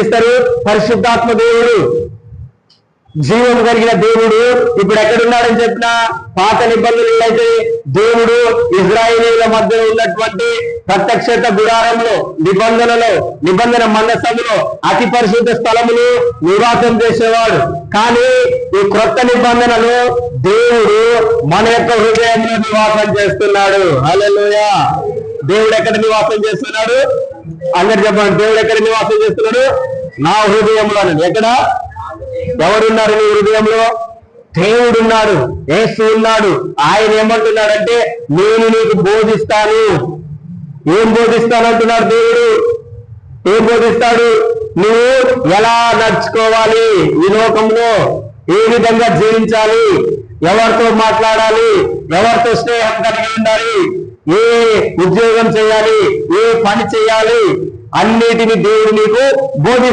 పుట్టిస్తారు పరిశుద్ధాత్మ దేవుడు జీవం కలిగిన దేవుడు ఇప్పుడు ఎక్కడున్నాడని చెప్పిన పాత నిబంధనలు అయితే దేవుడు ఇజ్రాయేలీల మధ్య ఉన్నటువంటి ప్రత్యక్షత గుడారంలో నిబంధనలో నిబంధన మందసములో అతి పరిశుద్ధ స్థలములు నివాసం చేసేవాడు. కానీ ఈ క్రొత్త నిబంధనలు దేవుడు మన యొక్క హృదయంలో నివాసం చేస్తున్నాడు. హల్లెలూయా. దేవుడు ఎక్కడ నివాసం చేస్తున్నాడు? అందరు చెప్పండి దేవుడు ఎక్కడ నివాసం చేస్తున్నాడు? నా హృదయంలో ఎక్కడ? ఎవరున్నారు నీ హృదయంలో? దేవుడున్నాడు ఏసు ఉన్నాడు. ఆయన ఏమంటున్నాడంటే నేను నీకు బోధిస్తాను. ఏం బోధిస్తాను అంటున్నాడు దేవుడు? ఏం బోధిస్తాడు? నువ్వు ఎలా నడుచుకోవాలి ఈ లోకంలో? ఏ విధంగా జీవించాలి? ఎవరితో మాట్లాడాలి? ఎవరితో స్నేహం కలిగి ఉండాలి? ఏ ఉద్యోగం చేయాలి ఏ పని చేయాలి అన్నిటిని దేవుడు నీకు బోధి